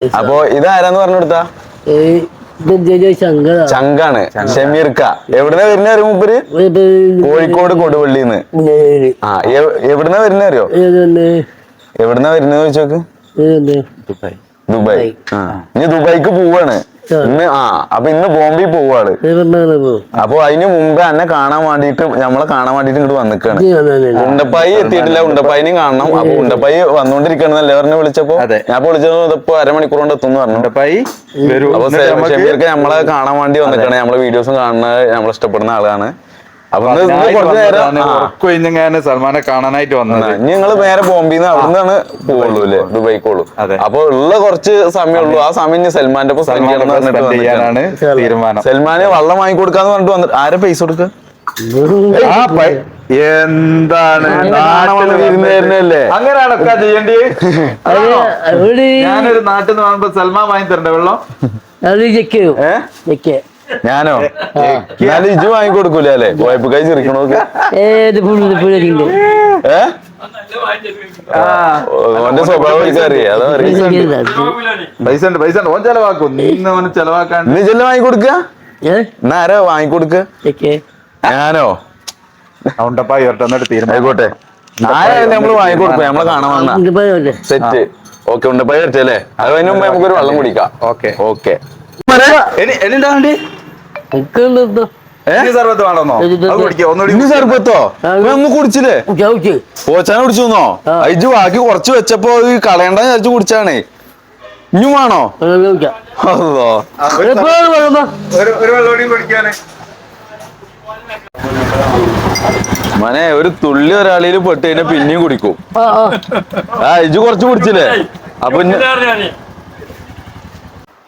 അപ്പൊ ഇതാരാന്ന് പറഞ്ഞു കൊടുത്താ ശങ്കര ചങ്കാണ് ഷമീർക്ക. എവിടുന്ന വരുന്ന അറിയോ മൂപ്പര്? കോഴിക്കോട് കൊടുവള്ളിന്ന്. ആ എവ്- എവിടുന്ന വരുന്ന അറിയോ? എവിടുന്ന വരുന്നത് ചോദിച്ചോക്ക്? ദുബായ്. ആ. ഇനി ദുബായ്ക്ക് പോവാണ്. ഇന്ന് ആ അപ്പൊ ഇന്ന് ബോംബെ പോവാണ്. അപ്പൊ അതിന് മുമ്പ് എന്നെ കാണാൻ വേണ്ടിട്ട് നമ്മളെ കാണാൻ വേണ്ടിട്ട് ഇങ്ങോട്ട് വന്നിക്കാണ്. ഉണ്ടപ്പായി എത്തിയിട്ടില്ല ഉണ്ടപ്പായിനെയും കാണണം. അപ്പൊ ഉണ്ടപ്പായി വന്നോണ്ടിരിക്കണല്ലേ പറഞ്ഞു വിളിച്ചപ്പോ? ഞാൻ വിളിച്ചത് ഇപ്പൊ അരമണിക്കൂർ കൊണ്ട് എത്തുന്നു പറഞ്ഞു. ഉണ്ടപ്പായി അപ്പൊ ഷമീർക്ക് നമ്മളെ കാണാൻ വേണ്ടി വന്നിക്കാണ്. നമ്മളെ വീഡിയോസും കാണുന്ന നമ്മളെ ഇഷ്ടപ്പെടുന്ന ആളാണ്. ഉറക്കൊഴിഞ്ഞെങ്ങാന് സൽമാനെ കാണാനായിട്ട് വന്നത്. ഇനി ഞങ്ങൾ നേരെ ബോംബെന്ന് അവിടുന്നാണ് പോവുള്ളൂ അല്ലേ ദുബായിക്കോളൂ അതെ. അപ്പൊ ഉള്ള കുറച്ച് സമയമുള്ളൂ ആ സമയം സൽമാന്റെ ഒപ്പം സൽമാനെ വാങ്ങിക്കൊടുക്കാന്ന് ചെയ്യാനാണ് തീരുമാനം. സൽമാന് വെള്ളം വാങ്ങി പറഞ്ഞിട്ട് വന്നിട്ട് ആരെ പൈസ കൊടുക്ക? എന്താണ്? അങ്ങനെയാണൊക്കെ ചെയ്യേണ്ടി ഞാനൊരു നാട്ടിൽ നിന്ന് വാങ്ങുമ്പോ സൽമാൻ വാങ്ങി തരണ്ടേ വെള്ളം ഏ? ഞാനോ? എന്നാലും ഇജു വാങ്ങിക്കൊടുക്കൂലേ വായ്പ അല്ലേ? വായ്പക്കായി ചിരിക്കണോക്ക് ഏ? ആ. ഓന്റെ സ്വഭാവം എനിക്ക് അറിയാം അതാ അറിയാം പൈസ ഉണ്ട് പൈസ ഉണ്ട്. ഓൻ ചെലവാക്കും. നീ ചെല്ലാം എന്നാ ആരാ ഞാനോ? ഉണ്ടപ്പായി വരട്ടെ എന്നിട്ട് തീരുമാനം. ആയിക്കോട്ടെ. ആരായാലും നമ്മൾ വാങ്ങിക്കൊടുക്കും നമ്മളെ കാണാൻ വന്ന. സെറ്റ്. ഓക്കെ ഉണ്ടപ്പോ വരച്ചല്ലേ അത് അതിന് മുമ്പ് നമുക്കൊരു വെള്ളം കുടിക്കാം. ഓക്കെ. ഓക്കെ. ഇനി എന്താ വേണ്ടി ഇനി സർബത്ത് വേണമെന്നോ? സർബത്തോ? ഒന്ന് കുടിച്ചില്ലേ? പോച്ചാൻ അയച്ചു ബാക്കി കുറച്ച് വെച്ചപ്പോ ഈ കളയണ്ട വിചാരിച്ചു കുടിച്ചാണേ. ഇഞ്ഞും വേണോ? മനെ ഒരു തുള്ളി ഒരാളിൽ പെട്ട് കഴിഞ്ഞാൽ പിന്നെയും കുടിക്കും. ആ ഇജു കുറച്ച് കുടിച്ചില്ലേ? അപ്പൊ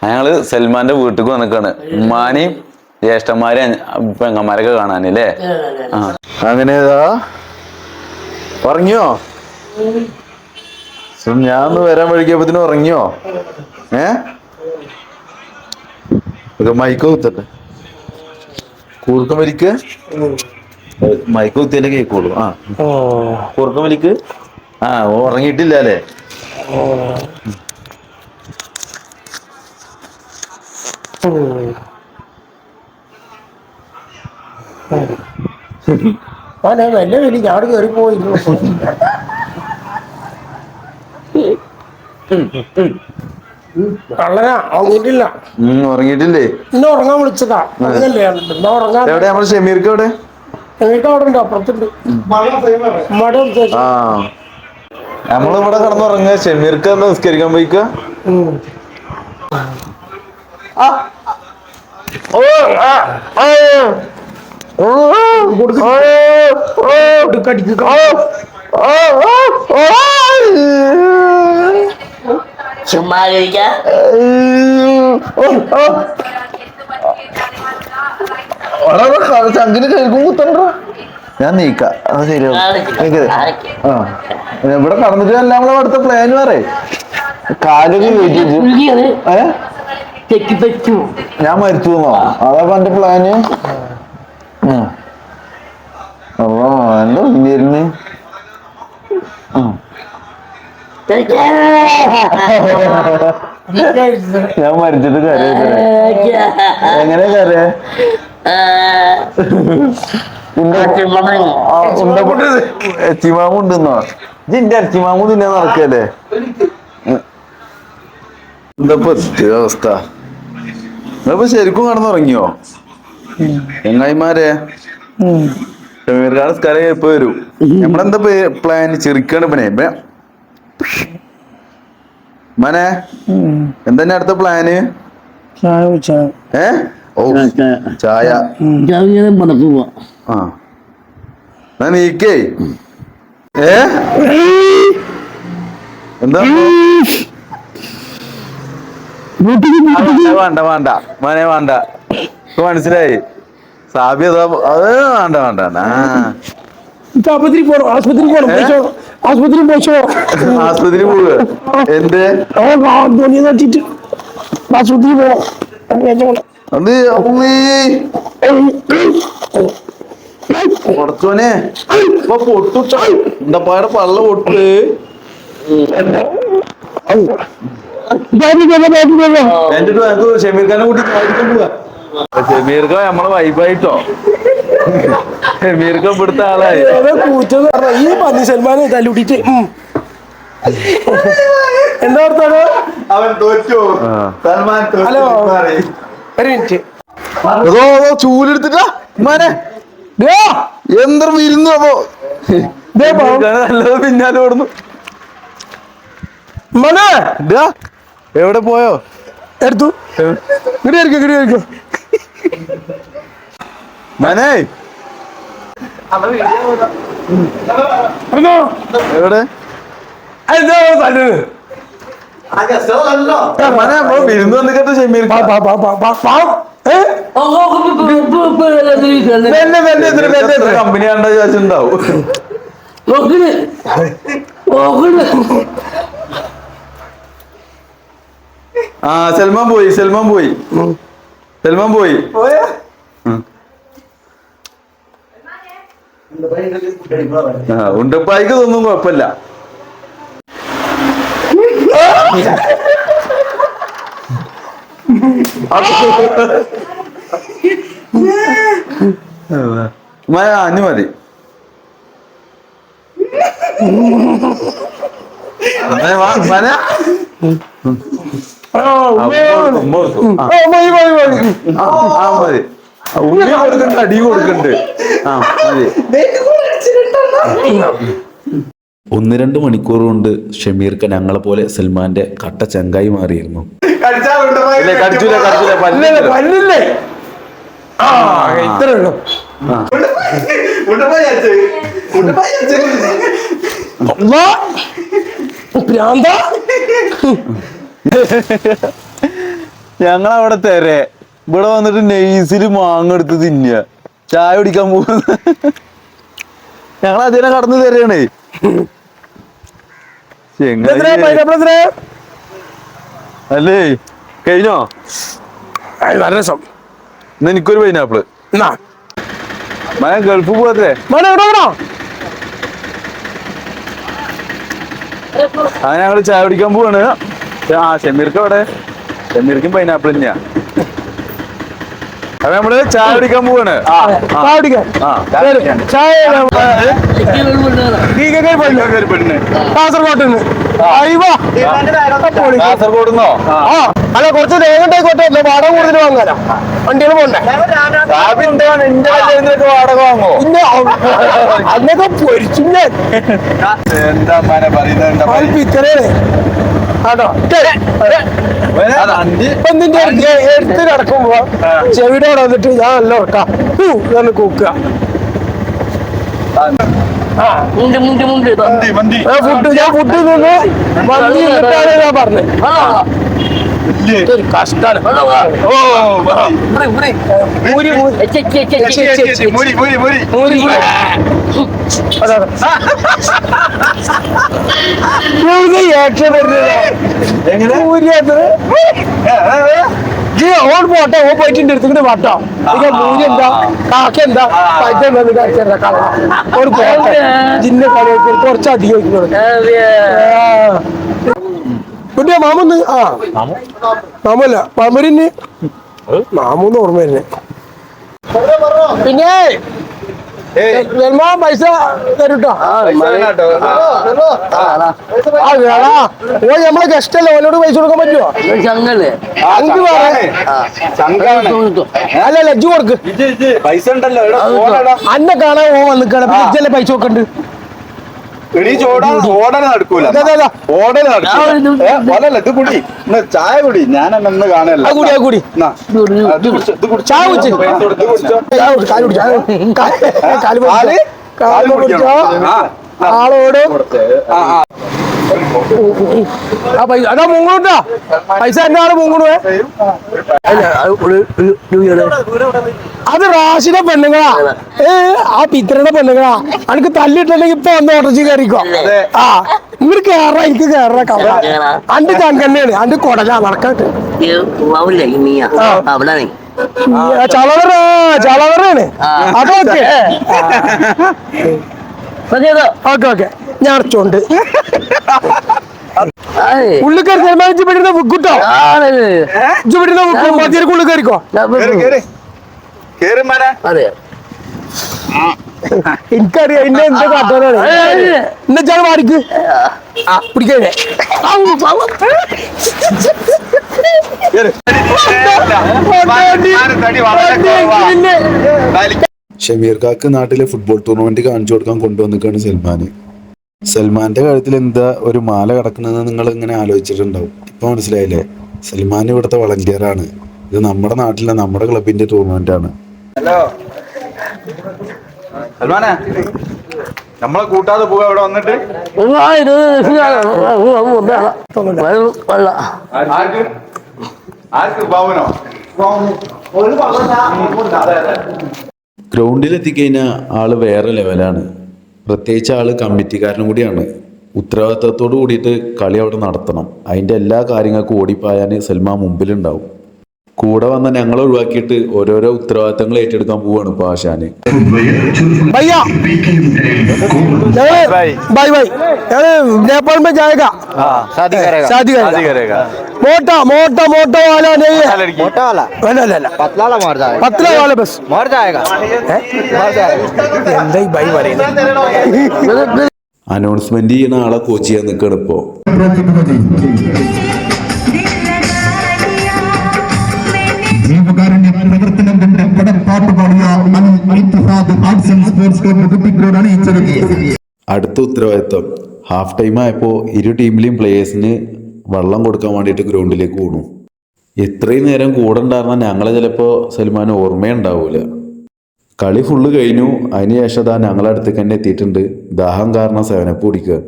ഞങ്ങൾ സൽമാന്റെ വീട്ടിൽ വന്നിക്കാണ്. ഉമ്മാനെയും ജ്യേഷ്ഠന്മാരെയും അഞ്ഞ- പെങ്ങന്മാരൊക്കെ കാണാനില്ലേ? ആ. അങ്ങനെ ഇതാ. ഉറങ്ങിയോ? ഞാൻ ഒന്ന് വരാൻ വഴിക്കപ്പത്തിന് ഉറങ്ങിയോ? ഏ? മൈക്ക് കുത്തട്ടെ. കൂർക്കം വലിക്ക്. മൈക്ക് കുത്തിയാലേ കേൾക്കുള്ളൂ ആ. കൂർക്കം വലിക്ക്. ആ ഓ ഉറങ്ങിയിട്ടില്ല അല്ലേ? നല്ല വലിയ ഞാട് കയറി പോയിരുന്നു കള്ളനാ ഉറങ്ങിയിട്ടില്ല? ഇന്ന് ഉറങ്ങാൻ വിളിച്ചതാ. ഉറങ്ങാൻ എവിടെ? നമ്മുടെ ഷമീർക്ക് എവിടെ? ഞങ്ങൾക്ക് അവിടെ ഉണ്ട് അപ്പുറത്തുണ്ട്. മട ആ. നമ്മളിവിടെ കിടന്നുറങ്ങുക. ഷമീർക്ക് നിസ്കരിക്കാൻ പോയിക്ക? ചങ്കിന് കേൾക്കും കുത്തണ്ട ഞാൻ നീക്കാം അത് നീക്കത് ആ ഇവിടെ കടന്നിട്ട് അല്ല നമ്മളെ അടുത്ത പ്ലാൻ പറ കാലൊക്കെ ഞാൻ മരിച്ചു അതാ എന്റെ പ്ലാന് അപ്പൊ എന്റെ മുന്നിരുന്ന് ഞാൻ മരിച്ചിട്ട് കര എങ്ങനെ കരയ? എച്ചിമാമ ഉണ്ടെന്നോ? ഇതിന്റെ എച്ചിമാമു തിന്നെ നടക്കല്ലേ? എന്താ പറ്റിയ അവസ്ഥ ശരിക്കും കടന്നുറങ്ങിയോ? ചെങ്ങായിമാരെ ഷമീർക്കാട് എപ്പോ വരും. നമ്മളെന്താ പ്ലാൻ ചെറുക്കാണ് പിന്നെ ഇപ്പൊ മനെ എന്താ അടുത്ത പ്ലാന് ചായ കുടിച്ചാ. ഏ? ഓ ചായ ചായ. പണക്ക് പോവാ. ആ. നീക്കേ. ഏ? എന്താ? വേണ്ട വേണ്ട മോനെ വേണ്ട. ഇപ്പൊ മനസ്സിലായി സാബി അതാ വേണ്ട വേണ്ട ആശുപത്രി പോണോ ആശുപത്രി പോണോ ആശുപത്രി പോയിച്ചോ ആസ്പത്രി പോവുക എന്ത് ധ്വനി തട്ടിട്ട് ആശുപത്രി പോണോ അത് അമ്മേ കുറച്ചോനെ ഇപ്പൊ പൊട്ടു എന്താ പാടെ പള്ള പൊട്ട് എന്റെ ഷമീർ ഖാനെ കൂട്ടി പോവാ ഷമീർ നമ്മൾ വൈബായിട്ടോ ഷമീർ ഖാൻ ഇവിടുത്തെ ആളായി. ഈ പന്നി സൽമാനെ തല്ലുടിയിട്ട് ഉം. എന്താ ഓർത്താണ് അവൻ തോറ്റു. സൽമാൻ ഹലോ. ഒരു മിനിറ്റ്. അതോ അതോ ചൂലെടുത്തിട്ടാ? മനെ ദേ, എന്തൊരു വിരുന്നു അപ്പോ. നല്ലത് പിന്നാലെ ഓടുന്നു. മനെ എവിടെ പോയോ? എടുത്തു. ഇങ്ങോട്ട് ആയിരിക്കും മനെ എവിടെ? മനെ നമ്മൾ വിരുന്ന് വന്നിട്ട് ഷമീർ? കമ്പനി കണ്ട ആ സൽമാൻ പോയി സൽമാൻ പോയി സൽമാൻ പോയി. ഉണ്ടപ്പായിക്ക് ഇതൊന്നും കുഴപ്പമില്ല. മഴ അഞ്ഞു മതി. മന ഉമ്മ അടി കൊടുക്കണ്ട്. ആ മതി. ഒന്ന് രണ്ട് മണിക്കൂർ കൊണ്ട് ഷമീർക്ക് ഞങ്ങളെ പോലെ സൽമാന്റെ കട്ട ചങ്കായി മാറിയിരുന്നു. ഇല്ല കടിച്ചില്ല കടിച്ചില്ല ഇല്ല, ഇല്ല, ആ ഇത്രേ ഉള്ളൂ. അല്ലാ. ഭ്രാന്ത ഞങ്ങളവിടെ തെരെ ഇവിടെ വന്നിട്ട് നെയ്സിൽ മാങ്ങ എടുത്ത് തിന്നുക. ചായ കുടിക്കാൻ പോകുന്ന ഞങ്ങൾ അതിനെ കടന്നു തരണേ അല്ലേ? കഴിഞ്ഞോ? നല്ല രസം. എന്നാ എനിക്കൊരു പൈനാപ്പിൾ മഴ ഗൾഫ് പോകത്തെ അത് എവിടെ ഞങ്ങൾ ചായ കുടിക്കാൻ പോവാണ്. ആ ഷമീർക്ക് അവിടെ. ഷമീർക്കും പൈനാപ്പിൾ തന്നെയാ അപ്പൊ നമ്മൾ ചായ കുടിക്കാൻ പോവാണ്. കാസർഗോട്ട് ആ അല്ല കുറച്ച് തേങ്ങണ്ടായിക്കോട്ടെ വാടക കൂടുതൽ വാങ്ങാനാ. വണ്ടികൾ പോണ്ടേ? വാടക വാങ്ങോ? അന്നൊക്കെ പൊരിച്ചു ഞാൻ. എന്താ പറയുന്നത്? അത്. പിത്തരേനെ ആട്ടോ ഇപ്പൊ നിന്റെ എടുത്ത് കിടക്കുമ്പോ ചെവിയുടെ അവിടെ വന്നിട്ട് ഞാൻ നല്ല ഉറക്കാം. എന്ന് കൂക്കുക. മുണ്ട് മുണ്ട് മുണ്ട് ഇതാ. ഫുഡ് ഞാൻ ഫുഡ് നിന്ന് വന്ന് നിന്നിട്ടാണ് ഞാൻ പറഞ്ഞത് കഷ്ടാണ്. ഓ ഓൺ പോട്ടെ ഓ പോയിട്ട് എന്റെ അടുത്ത് എന്താ? കാക്ക എന്താ? പൈസ പോട്ടെ. ജിന്നെ കളിയാക്കി കുട്ടിയാ മാമൊന്ന് ആ. മാമല്ല മാമരിന് മാമൂന്ന് ഓർമ്മ വരുന്നേ. പിന്നെ സൽമാൻ പൈസ തരൂട്ടോ. ആ വേടാ ഓ നമ്മളെ ഗസ്റ്റ് അല്ലേ? ഓലോട് പൈസ കൊടുക്കാൻ പറ്റുമോ. അഞ്ച്. അല്ല ലജ്ജു കൊടുക്ക്. പൈസ ഉണ്ടല്ലോ. അന്നെ കാണാൻ ഓ വന്നിക്കാണ്. പൈസ കൊടുക്കണ്ട്? എണീ ചോടാ ഓടനെ നടക്കൂല. ഓടനെ ഇത് നടക്കൂല. ഇത് കുടി. ഇന്ന് ചായ കുടി. ഞാൻ അന്ന് കാണല്ല ആ കൂടി. ചായ കുടിച്ച്. ആളോട്. ആ, പൈസ അതാ മുങ്ങോട്ടാ പൈസ എന്റെ ആൾ മുങ്ങണേ അത് റാഷിന്റെ പെണ്ണുങ്ങളാ. ഏ ആ പിത്തരുടെ പെണ്ണുങ്ങളാ. അനക്ക് തല്ലിട്ടുണ്ടെങ്കിൽ ഇപ്പൊ വന്ന് ഓട്ടർച്ചി കയറിക്കോ ആ ഇങ്ങോട്ട് കേറാ എനിക്ക് കേറാ കവറ. അന്റെ ചങ്കന്നെയാണ് അന്റെ കൊടല നടക്കാട്ട് ചളവറ ചളവറാണ് ആ. അതൊക്കെ ഓക്കെ ഓക്കെ. ഞാൻ അടച്ചോണ്ട്. Ay. ഉള്ളിൽ കയറി ഇജ്ജ് പെടുന്ന Ay. ഇജ്ജ് പെടുന്ന വിക്കും മതിയർക്ക് ഉള്ളിൽ കയറിക്കോ. Ada. എനിക്കറിയാം ഇന്നെ എന്താ കാട്ടാനാണ് എന്നാ ചാണ് മാറിക്ക് ആ പിടിക്കേ ഷമീർ കാക്ക് നാട്ടിലെ ഫുട്ബോൾ ടൂർണമെന്റ് കാണിച്ചു കൊടുക്കാൻ കൊണ്ടുവന്നിക്കാണ് സൽമാൻ സൽമാന്റെ കാര്യത്തിൽ എന്താ ഒരു മാല കിടക്കുന്നതെന്ന് നിങ്ങൾ ഇങ്ങനെ ആലോചിച്ചിട്ടുണ്ടാവും. ഇപ്പൊ മനസ്സിലായില്ലേ? സൽമാൻ ഇവിടുത്തെ വളണ്ടിയർ ആണ്. ഇത് നമ്മുടെ നാട്ടിലെ നമ്മുടെ ക്ലബിന്റെ ടൂർണമെന്റ് ആണ്. ഹലോ. സൽമാനെ നമ്മളെ കൂട്ടാതെ പോവാ അവിടെ വന്നിട്ട്. ആർക്ക്? ബാബുനോ? ഗ്രൗണ്ടിൽ എത്തിക്കഴിഞ്ഞാൽ ആൾ വേറെ ലെവലാണ്. പ്രത്യേകിച്ച് ആൾ കമ്മിറ്റിക്കാരനും കൂടിയാണ്. ഉത്തരവാദിത്തത്തോട് കൂടിയിട്ട് കളി അവിടെ നടത്തണം. അതിന്റെ എല്ലാ കാര്യങ്ങൾക്കും ഓടിപ്പായാൻ സൽമ മുമ്പിലുണ്ടാവും. കൂടെ വന്ന ഞങ്ങൾ ഒഴിവാക്കിയിട്ട് ഓരോരോ ഉത്തരവാദിത്തങ്ങൾ ഏറ്റെടുക്കാൻ പോവാണ് ഇപ്പൊ ആശാന്. भैया बे भाई। भाई भाई अरे नेपाल में जाएगा शादी करेगा शादी करेगा। शादी करेगा मोटा मोटा मोटा वाला नहीं है लड़की मोटा वाला वाला वाला पतला वाला मर जाएगा पतला वाला बस मर जाएगा मर जाएगा എന്തായി ഭായി പറയുന്നത് അനൗൺസ്മെന്റ് ചെയ്യുന്ന ആളെ കോച്ച് ചെയ്യാൻ നിൽക്കുകയാണ് ഇപ്പോൾ ജീവകാരുണ്യ പ്രവർത്തനം കൊണ്ട് പടപ്പാട്ട് പാടിയ Al Ittihad arts and sports club കുട്ടികളോടാണ് ഈ ചെറുകിയ അടുത്ത ഉത്തരവാദിത്തം ഹാഫ് ടൈം ആയപ്പോൾ ഇരു ടീമിലെയും പ്ലേയേഴ്സിന് വെള്ളം കൊടുക്കാൻ വേണ്ടിയിട്ട് ഗ്രൗണ്ടിലേക്ക് പോണു ഇത്രയും നേരം കൂടെ ഉണ്ടായിരുന്ന ഞങ്ങളെ ചിലപ്പോൾ സൽമാൻ ഓർമ്മയുണ്ടാവൂല കളി ഫുള്ള് കഴിഞ്ഞു അതിനുശേഷം ദാ ഞങ്ങളെ അടുത്തേക്ക് തന്നെ എത്തിയിട്ടുണ്ട് ദാഹം കാരണം സേവനപ്പ് കുടിക്കുക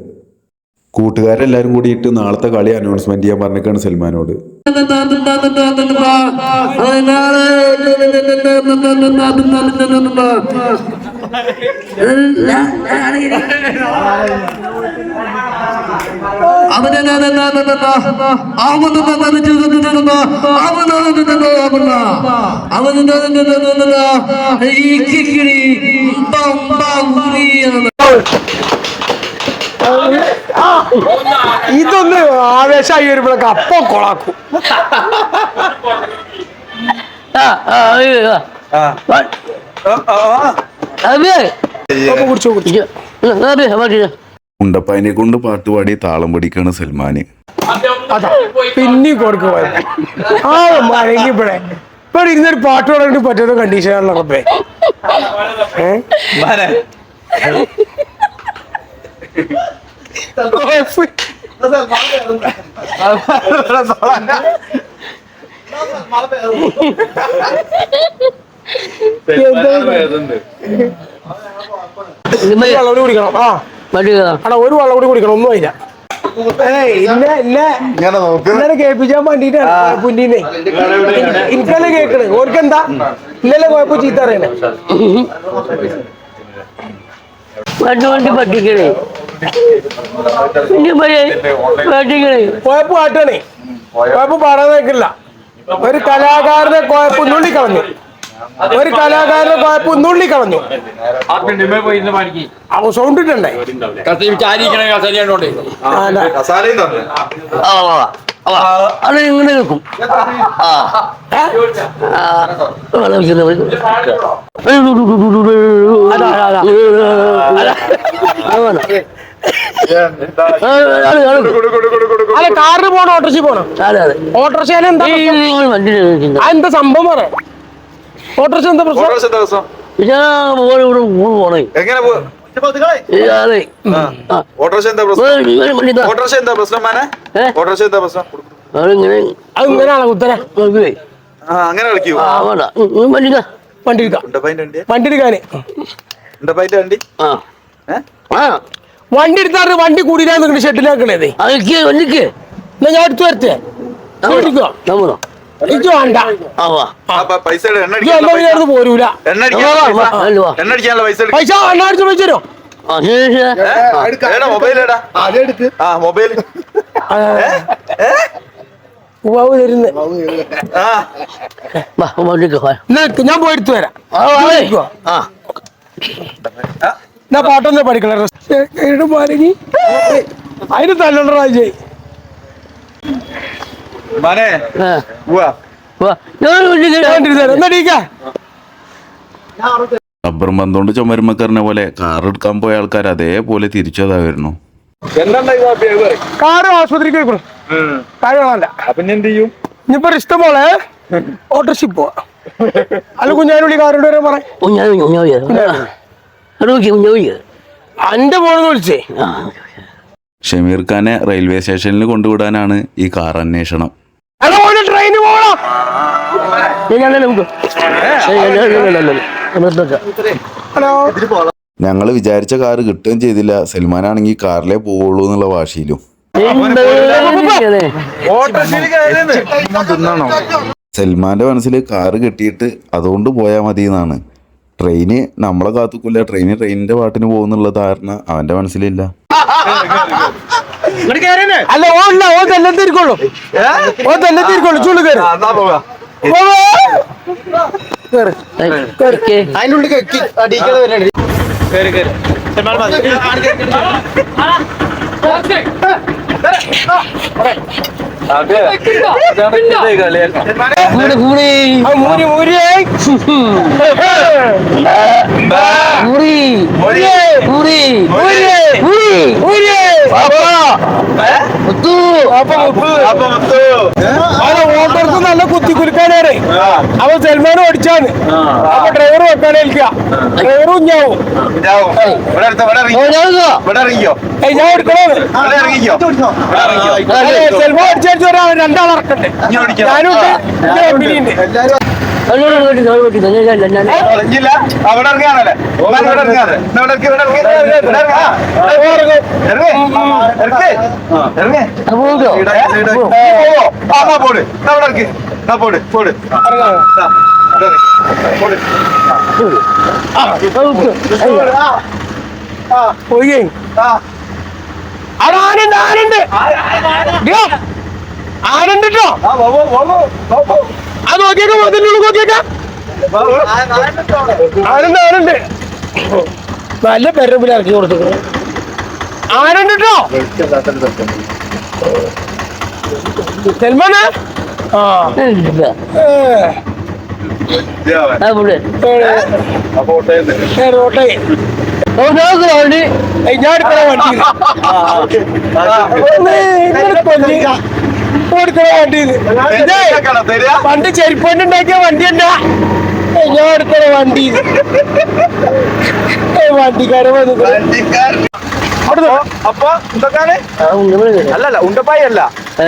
കൂട്ടുകാരെല്ലാവരും കൂടിയിട്ട് നാളത്തെ കളി അനൗൺസ്മെന്റ് ചെയ്യാൻ പറഞ്ഞേക്കാണ് സൽമാനോട് ഇതൊന്ന് ആവേശമായി വരുമ്പോഴൊക്കെ അപ്പൊ കൊളാക്കും കുടിച്ചോ കുടിച്ചോ ഉണ്ടപ്പായനെ കൊണ്ട് പാട്ടുപാടി താളം പഠിക്കാണ് സൽമാന്. അതാ പിന്നെ കൊടുക്കും ആ മഴങ്ങി ഇവിടെ. ഇവിടെ ഇരുന്നൊരു പാട്ട് പാടാൻ പറ്റുന്ന കണ്ടീഷനാണല്ലോ റബ്ബേ കുടിക്കണം ആ. അടാ ഒരു വെള്ളം കൂടി കുടിക്കണം ഒന്നും ആയില്ല. കേൾപ്പിച്ചാൻ വേണ്ടിട്ടാണ് പുന്നീനെ എനിക്കല്ലേ കേക്കണ് ഓർക്ക് എന്താ ഇന്നലെ കുഴപ്പം ചീത്ത അറിയണേ വണ്ടി ഇനി പോയി കാട്ടണേ. കുഴപ്പം പാടാൻ നിൽക്കില്ല ഒരു കലാകാരനെ കുഴപ്പം നുള്ളി കളഞ്ഞു ഒരു കലാകാരനെ കുഴപ്പം നുള്ളി കളഞ്ഞു. അവ സൗണ്ട് ഇട്ടണ്ടേ? ആ, അല്ല. അത് ഇങ്ങനെ നിൽക്കും. കാറിന് പോണം ഓട്ടോറിക്ഷ പോണം? അതെ അതെ. ഓട്ടോറിക്ഷ എന്താ സംഭവം? പറയാം ഓട്ടോറിക്ഷ എന്താ പ്രശ്നം? ഓട്ടോറിക്ഷ ഇവിടെ പോണേ. എങ്ങനെ പോ അതെ. ആ. ഓട്ടോറിക്ഷ എന്താ പ്രശ്നം? ഒരു- ഒരു വണ്ടി ഇതാ. ഓട്ടോറിക്ഷ എന്താ പ്രശ്നം മാനെ? ഏ? ഓട്ടോറിക്ഷ എന്താ പ്രശ്നം? അതിങ്ങനെ അത് ഇങ്ങനെയാണോ കുത്തനെ? നോക്കിയേ. ആ അങ്ങനെ കളിക്കൂ? ആ വേണ്ട. എടുക്കാന്. ആ. ഏ? ആ. വണ്ടി എടുത്താറ് വണ്ടി കൂടിയില്ലാന്ന് നിൽക്കുന്ന ഷെഡിലാക്കണേ അതിക്ക് വണ്ടിക്ക് എന്നാ ഞാൻ എടുത്തു വരട്ടെ? നമ്മളോ എനിക്ക് വേണ്ട. ആ വാ. ആ പ- പൈസയുടെ എണ്ണ ഇത് എന്നാ പിന്നെ പോരൂല. പൈസ- എണ്ണ അടിക്കാനുള്ള പൈസ. പൈസ. പൈസ എണ്ണ അടിച്ച് പൈസ മൊബൈൽ ഞാൻ പോയിട്ട് എടുത്തു വരാം പാട്ടൊന്നും പഠിക്കണം അതിന് തല്ലണ്ടാ മാനെ ആ പോവാ വാ ഞാൻ ഒന്നിക്ക് എന്നടിക്കാ റബ്ബർ പന്തുകൊണ്ട് ചുമരുമക്കറിനെ പോലെ കാർ എടുക്കാൻ പോയ ആൾക്കാർ അതേപോലെ തിരിച്ചതായിരുന്നു. പറയ്. കാറ് ആശുപത്രിക്ക് ഇഷ്ടംപോലെ കാര്യം കാണാനില്ല. അപ്പൊ എന്ത് ചെയ്യും? ഇനിയിപ്പോ ഇഷ്ടം പോലെ ഓട്ടോഷിപ്പ് പോവാ. അല്ല കുഞ്ഞാനുള്ളി കാരോട് വരാൻ പറ കുഞ്ഞാവി കുഞ്ഞാവി നോക്കി കുഞ്ഞാവി അന്റെ ഫോണെന്ന് വിളിച്ചേ. ഷമീർ ഖാനെ റെയിൽവേ സ്റ്റേഷനിൽ കൊണ്ടുവിടാനാണ് ഈ കാർ അന്വേഷണം അല്ല ഓന് ട്രെയിന് പോകണം ഞാൻ നമുക്ക് ഹലോ ഞങ്ങൾ വിചാരിച്ച കാർ കിട്ടുകയും ചെയ്തില്ല. സൽമാൻ ആണെങ്കിൽ കാറിലേ പോവുള്ളൂ എന്നുള്ള വാശിയിലും. സൽമാന്റെ മനസ്സിൽ കാറ് കെട്ടിയിട്ട് അതുകൊണ്ട് പോയാൽ മതി എന്നാണ് ട്രെയിന് നമ്മളെ കാത്തുക്കില്ല ട്രെയിന് ട്രെയിനിന്റെ പാട്ടിന് പോകുന്നുള്ള ധാരണ അവന്റെ മനസ്സിലില്ല. അല്ല ഓല്ല ഓ തന്നെ തീർക്കോളൂ ഓ തന്നെ തിരിക്കൊള്ളു ചുള്ളു കയറി അതിന്റെ ഉള്ളിൽ കെക്കി അടിക്കാതെ വരണേ അതെ അതാണ് ഇന്നത്തെ നല്ല കുത്തി കുലുക്കാനേ ആ. അപ്പൊ സൽമാൻ ഓടിച്ചാണ്. അപ്പൊ ഡ്രൈവർ ഡ്രൈവർ കുഞ്ഞാവും ഇവിടെ ഇറങ്ങിക്കോ. ഏയ് ഞാൻ എടുക്കണോ? ഇവിടെ ഇറങ്ങിക്കോ. അടിച്ചു ഒരാൾ രണ്ടാൾ ഇറക്കട്ടെ ഇനി ഓടിക്കാം. ഞാനും ഉണ്ട് എന്റെ കമ്പനിയുണ്ട് എന്നോട് പറ്റി എന്നോട് പറ്റി ഞാൻ ഞാൻ ഞാൻ ഇറങ്ങിയില്ല അവിടെ ഇറങ്ങിയാണല്ലേ പോട്. എന്നാ ഇവിടെ പോട്, പോട്. പോയി ആ. അവിടെ ആനുണ്ട്. അത് നോക്കിയേക്കാം അതിനുള്ളിൽ നോക്കിയേക്കാം. പോ, പോ. ആനുണ്ട് ആനുണ്ട് നല്ല പെരപ്പിൽ ഇറക്കി കൊടുത്തു ആനുണ്ട് കേട്ടോ സൽമാന? ആ. ഞാൻ വണ്ടി എടുക്കണ വണ്ടി? പണ്ട് ചെരിപ്പോണ്ട് ഉണ്ടാക്കിയ വണ്ടി ഉണ്ടാ ഞാൻ എടുക്കണ വണ്ടി. വണ്ടിക്കാരൻ വന്നു വണ്ടിക്കാരൻ. അപ്പൊ അപ്പൊ എന്തൊക്കെയാണ് അല്ലല്ല ഉണ്ടപ്പായി അല്ല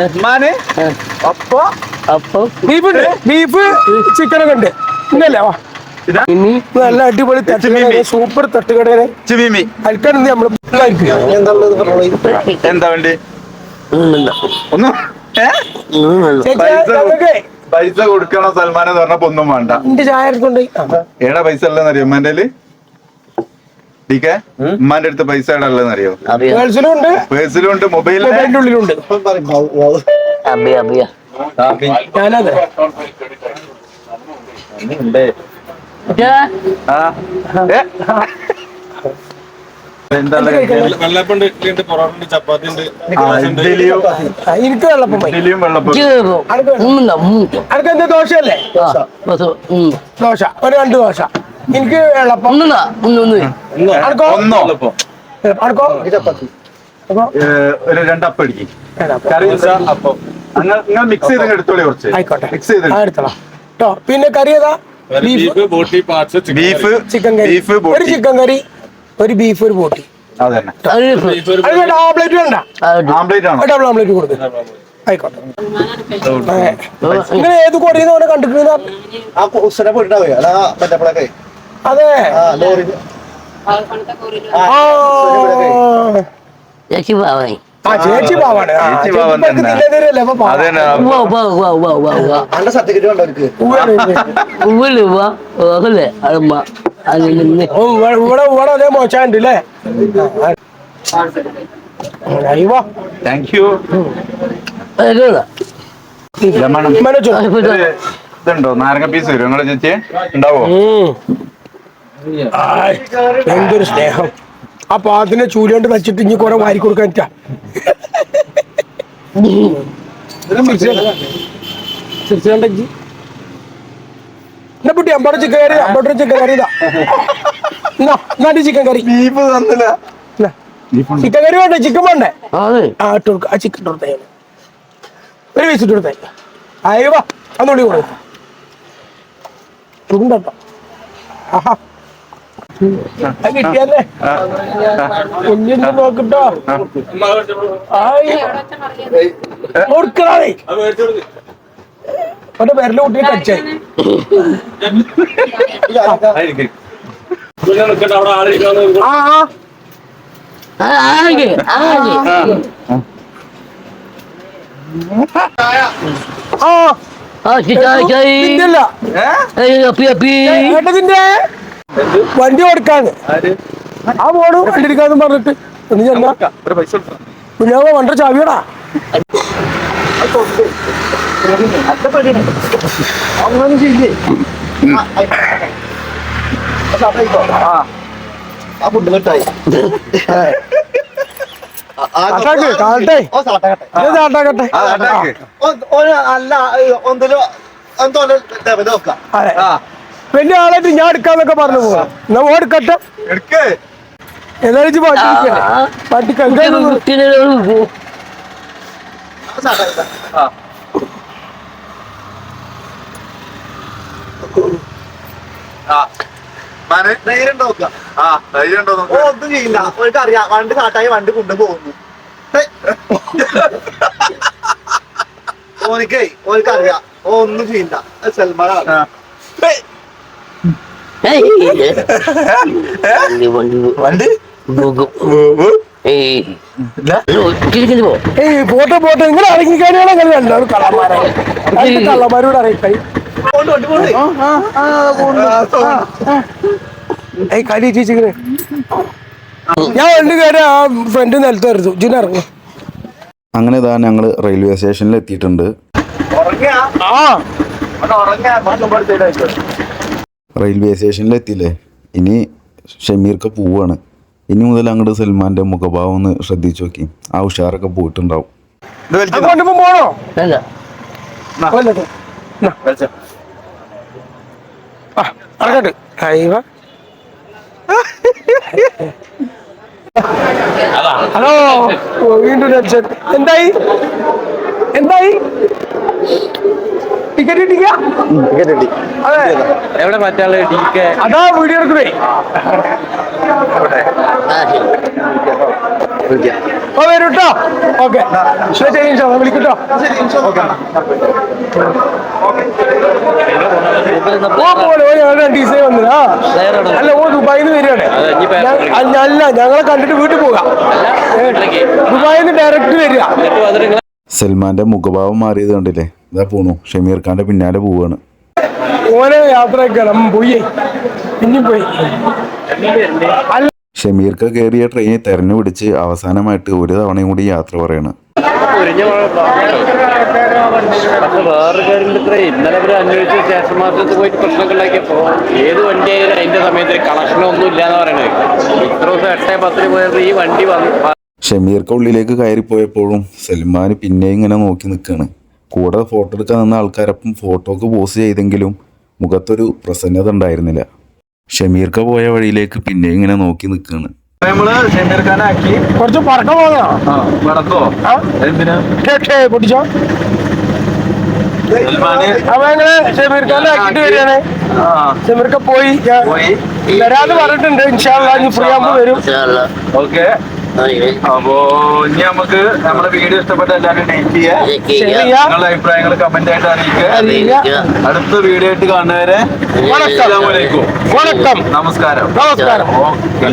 ഉമ്മാന്? അപ്പൊ? അപ്പൊ? ബീഫ് ഉണ്ട് ബീഫ് ചിക്കനൊക്കെ ഉണ്ട് ഇന്നല്ലേ വാ. ഇതാ. ഇനി നല്ല അടിപൊളി തട്ടുകട സൂപ്പർ തട്ടുകടയെ ചിമീമി അൽക്കാണ് നമ്മൾ എന്താ വേണ്ടി? ഒന്നും പൈസ കൊടുക്കണം സൽമാൻ എന്ന് പറഞ്ഞപ്പോ ഒന്നും വേണ്ട. എന്റെ ചായ എടുത്തോണ്ട് ഏടാ പൈസ ഉള്ളതെന്നറിയോ? ഉമ്മാന്റെ ടീക്കെ ഉമ്മാന്റെ അടുത്ത് പൈസ ഏടാ പേഴ്സിലുണ്ട് മൊബൈലിലുണ്ട് ഉണ്ട് പേഴ്സിലും ഉണ്ട് മൊബൈലിലും. മൊബൈലിന്റെ ഉള്ളിലുണ്ട്. ഞാനതെ. ഏ? ഉണ്ട് ആ, എനിക്ക് വെള്ളപ്പം ദോശയല്ലേ? ദോശ. ഒരു രണ്ട് ദോശ. എനിക്ക് വെള്ളപ്പം. ഏ, ഒരു രണ്ടപ്പടിക്ക്. അടിക്കും കറി അപ്പം. അങ്ങനെ നിങ്ങൾ മിക്സ് ചെയ്ത് എടുത്തോളി കുറച്ച്. ആയിക്കോട്ടെ. മിക്സ് ചെയ്ത് കേട്ടോ പിന്നെ കറി ഏതാ? Beef. Beef chicken curry. Beef ഒരു ചിക്കൻ കറി. ഒരു ബീഫ് ഒരു ബോട്ടി ഓംപ്ലേറ്റ് വേണ്ട ആംപ്ലേറ്റ് ആണോ ഡബിൾ ഓംപ്ലേറ്റ് കൊടുക്കും. ആയിക്കോട്ടെ. നിങ്ങൾ ഏത് കൊടിയെന്ന് പറഞ്ഞ കണ്ടിട്ടുണ്ട് ആ ഉസ്സനെ പോയിട്ടുണ്ടാവുക അതാ ആ ചേച്ചി പാവാണ്. പാവം. തന്നെ. അതന്നെ അന്റെ സർട്ടിഫിക്കറ്റ് അവർക്ക്? ഉവ്വ്. അമ്മ. ഓ, ഇവിടെ ഇവിടെ ഇവിടെ അതേ മോശമുണ്ട് അല്ലേ അയ്യോ. താങ്ക് യു അകല ഇതുണ്ടോ? നാരങ്ങ പീസ് വരും നിങ്ങളെ ചേച്ചി? ഉണ്ടാവോ? എന്തൊരു സ്നേഹം. ആ അതിനെ ചൂലുകൊണ്ട് വെച്ചിട്ട് ഇനി കുറെ വാരി കൊടുക്കാൻ പറ്റാ. കുട്ടി ചിക്കൻ കറി ചിക്കൻ കറി ഇതാ. ചിക്കൻ കറി ബീഫ് തന്നില്ല. ചിക്കൻ കറി വേണ്ടേ? ചിക്കൻ വേണ്ടേ? ആ ഇട്ട് കൊടുക്ക. ആ ചിക്കൻ കൊടുത്തേ. ഒരു ഇട്ട് കൊടുത്തേ. അയ്യോ കൊടുക്കും. ചുണ്ടട്ടോ. ആഹാ. കിട്ടിയല്ലേ? നോക്കിട്ടോ കൊടുക്കണേ. അവന്റെ പേരിൽ കടിച്ചായി ആ ആ. ആകെ ഏ? അപ്പി അപ്പി. ഏട്ടതിന്റെ വണ്ടി കൊടുക്കാന്ന് ആ പോണു വണ്ടി എടുക്കാന്ന് പറഞ്ഞിട്ട് ഒന്ന് ചെന്നാ. കുഞ്ഞാവ വണ്ട ചാവിയടാ ആ ആ, അല്ല ഒന്നിലോ എന്തോ നോക്കാം അതെ വലിയ ആളായിട്ട് ഞാൻ എടുക്കാന്നൊക്കെ പറഞ്ഞു പോവാ. എന്നാ ഓ എടുക്കട്ടെ. ഒന്നും ചെയ്യില്ല. അവർക്ക് അറിയാം വണ്ടി കാട്ടായി വണ്ടി കൊണ്ടുപോകുന്നു ഓനിക്കേ ഓ ഒന്നും ചെയ്യില്ല. സൽമാനാണ്. ആ. വണ്ടി പോട്ടെ പോട്ടെ. നിങ്ങൾ ഇറങ്ങിക്കാനാണ് അങ്ങനെ രണ്ടാളും കള്ളന്മാരെ രണ്ട് കള്ളന്മാരോട് അറിയിക്കായി ഏയ് കടി ചേച്ചിങ്ങനെ ഞാൻ വണ്ടി കയറി ആ ഫ്രണ്ട് നിലത്ത് വരുന്നു. ജിന് ഇറങ്ങി. അങ്ങനെ ഇതാ ഞങ്ങൾ റെയിൽവേ സ്റ്റേഷനിൽ എത്തിയിട്ടുണ്ട്. ആ. റെയിൽവേ സ്റ്റേഷനിലെത്തിയില്ലേ ഇനി ഷമീർക്ക് പോവാണ്. ഇനി മുതൽ അങ്ങോട്ട് സൽമാന്റെ മുഖഭാവം ഒന്ന് ശ്രദ്ധിച്ചു നോക്കി. ആ ഉഷാറൊക്കെ പോയിട്ടുണ്ടാവും. ഹലോ വീണ്ടും എന്തായി? എന്തായി? ടിക്കറ്റ് കിട്ടിക്ക അതെ. എവിടെ മറ്റാൾ അതാ വീഡിയോ ശരി. ഓ വരൂ കേട്ടോ ഓക്കെ. വിളിക്കട്ടോ അല്ല ഓ ദുബായിന്ന് വരികയാണ്. ഞ- അല്ല ഞങ്ങളെ കണ്ടിട്ട് വീട്ടിൽ പോകാം. ദുബായിന്ന് ഡയറക്റ്റ് വരിക. സൽമാന്റെ മുഖഭാവം മാറിയത് കണ്ടില്ലേ? ഇതാ പോണു. ഷമീർ ഖാന്റെ പിന്നാലെ പോവാണ്. ഓനെ യാത്രക്കാരം പോയി. പിന്നെ പോയി. ഷമീർക്ക് കയറിയ ട്രെയിനിൽ തെരഞ്ഞു പിടിച്ച് അവസാനമായിട്ട് ഒരു തവണയും കൂടി യാത്ര പറയാണ്. ഇത്ര. ഇന്നലെ ഇവർ അന്വേഷിച്ച് സ്റ്റേഷൻ മാർക്കറ്റ് പോയിട്ട് പ്രശ്നമൊക്കെ ഉണ്ടാക്കിയപ്പോ ഏത് വണ്ടി ആയാലും അതിന്റെ സമയത്ത് കളക്ഷനോ ഒന്നും ഇല്ല എന്ന് പറയണത്. ഇത്ര ദിവസം എട്ടേ പത്തിന് പോയപ്പോൾ ഈ വണ്ടി വന്ന് ഷമീർക്ക് ഉള്ളിലേക്ക് കയറിപ്പോയപ്പോഴും സൽമാൻ പിന്നെ ഇങ്ങനെ നോക്കി നിൽക്കുകയാണ് കൂടെ ഫോട്ടോ എടുക്കാൻ നിന്ന ആൾക്കാരൊപ്പം ഫോട്ടോക്ക് പോസ് ചെയ്തെങ്കിലും മുഖത്തൊരു പ്രസന്നത ഉണ്ടായിരുന്നില്ല. ഷമീർക്ക പോയ വഴിയിലേക്ക് പിന്നെ ഇങ്ങനെ നോക്കി നിൽക്കുകയാണ് നമ്മൾ ഷമീർ ഖാനാക്കി കുറച്ച് ആ വടക്കോ എന്തിനാ? കേട്ടേ പൊട്ടിച്ചോ. സൽമാന്? അപ്പൊ ഞങ്ങൾ ഷമീർ ഖാനെ ആക്കിട്ട് വരികയാണ്. ആ. ഷമീർക്ക പോയി. പോയി. വരാന്ന് പറഞ്ഞിട്ടുണ്ട്. ഇൻഷാല്ലാ ഫ്രീ ആകുമ്പോ വരും. ഓക്കെ. അപ്പോ ഇനി നമുക്ക് നമ്മുടെ വീഡിയോ ഇഷ്ടപ്പെട്ട എല്ലാവരും ലൈക്ക് ചെയ്യുക. ചെയ്യാ നിങ്ങളുടെ അഭിപ്രായങ്ങൾ കമന്റ് ആയിട്ട് അറിയിക്കുക. അടുത്ത വീഡിയോ ആയിട്ട് കാണുന്നവരെ വണക്കം. നമസ്കാരം. നമസ്കാരം. ഓക്കെ.